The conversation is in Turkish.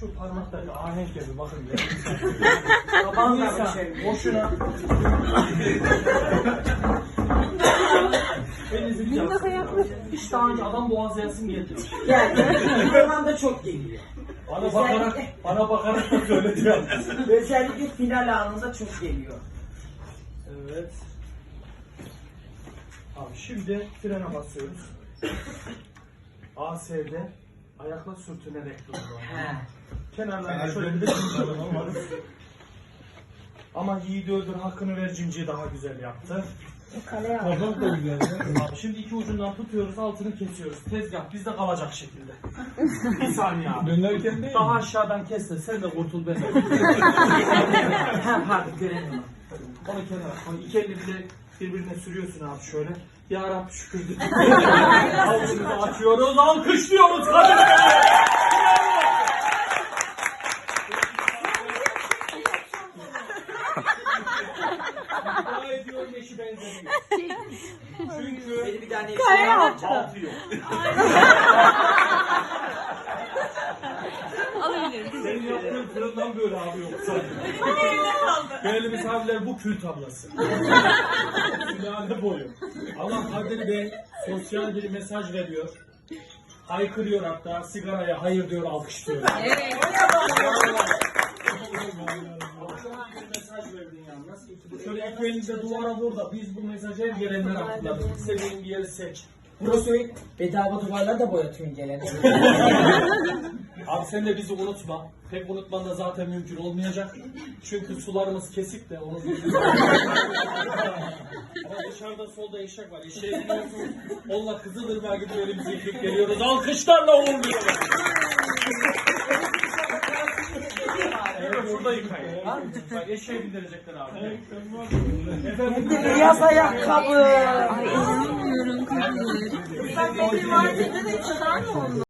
Şu parmaktaki ahenk gibi bakın. Tabanla Neyse, bir şey. boşuna. Elinizi bir yapsın. Hiç daha önce adam boğaz yazsın geliyor. Yani da çok geliyor. Bana bakarak, bana bakarak da söyledi yalnız. Özellikle final anında çok geliyor. Evet. Abi şimdi frene basıyoruz. AS'de ayakla sürtünerek. He. Kenarlarına şöyle bir de. Ama yiğidi öldür hakkını ver cimciyi daha güzel yaptı. Kazak da güzel. ya. Şimdi iki ucundan tutuyoruz altını kesiyoruz. Tezgah bizde kalacak şekilde. bir saniye abi. Dönerken değil Daha mi? aşağıdan kes de sen de kurtul ben de. Ha pardon göremiyorum. Onu kenara koy. İki elini bile birbirine sürüyorsun abi şöyle. Ya Rabbi şükür. Avucumuzu açıyoruz, alkışlıyoruz kadınları. İddia ediyorum eşi benzemiyor. Çünkü Beni bir tane yapacağım. altı yok. Senin yaptığın fırından böyle abi yoksa. Değerli misafirler bu kül tablası. Sülale boyu. Allah Kadir Bey sosyal bir mesaj veriyor. Haykırıyor hatta sigaraya hayır diyor alkışlıyor. Evet. mesaj verdin yalnız. Şöyle ekmeğinizi duvara vur da biz bu mesajı her gelenler hatırladık. İstediğin bir yeri seç. Burası bedava duvarlar da boyatıyorsun gelen. Abi sen de bizi unutma. Pek unutman da zaten mümkün olmayacak. Çünkü sularımız kesik de onu Ama dışarıda solda eşek var. Eşeğe biniyorsunuz. Onunla Kızılırmak'a gidiyor elimizi yıkayıp geliyoruz. Alkışlarla uğurluyoruz. Evet şurada yıkayın. Ha? Bak eşeğe bindirecekler abi. Efendim, Beyaz ayakkabı. Ay inanmıyorum Kadir. Bak benim var dedi de kadar mı oldu?